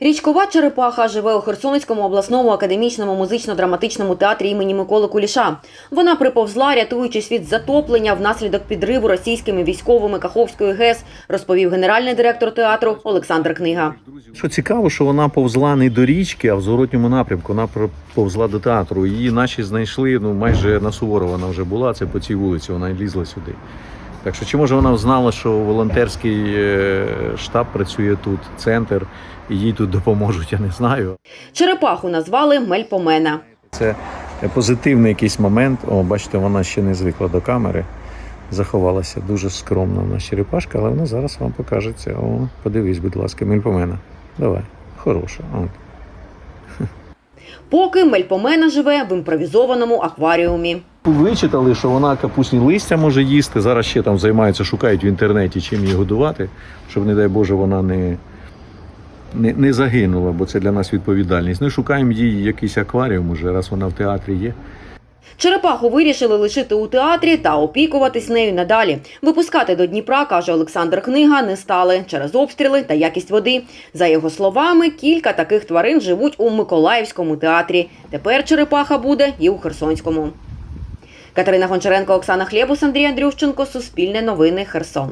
Річкова черепаха живе у Херсонському обласному академічному музично-драматичному театрі імені Миколи Куліша. Вона приповзла, рятуючись від затоплення внаслідок підриву російськими військовими Каховської ГЕС, розповів генеральний директор театру Олександр Книга. Що цікаво, що вона повзла не до річки, а в зворотньому напрямку. Вона повзла до театру. Її наші знайшли ну майже на Суворова вона вже була. Це по цій вулиці. Вона лізла сюди. Так що, чи може вона знала, що волонтерський е, штаб працює тут, центр, і їй тут допоможуть, я не знаю. Черепаху назвали Мельпомена. Це позитивний якийсь момент. О, бачите, вона ще не звикла до камери. Заховалася дуже скромна в нас черепашка, але вона зараз вам покажеться. О, подивись, будь ласка, мільпомена. Давай, хороша. От. Поки Мельпомена живе в імпровізованому акваріумі. Вичитали, що вона капусні листя може їсти. Зараз ще там займаються, шукають в інтернеті, чим її годувати, щоб, не дай Боже, вона не, не, не загинула, бо це для нас відповідальність. Ми шукаємо їй якийсь акваріум уже, раз вона в театрі є. Черепаху вирішили лишити у театрі та опікуватись нею надалі. Випускати до Дніпра, каже Олександр Книга, не стали через обстріли та якість води. За його словами, кілька таких тварин живуть у Миколаївському театрі. Тепер черепаха буде і у Херсонському. Катерина Гончаренко, Оксана Хлєбус, Андрій Андрющенко, Суспільне новини, Херсон.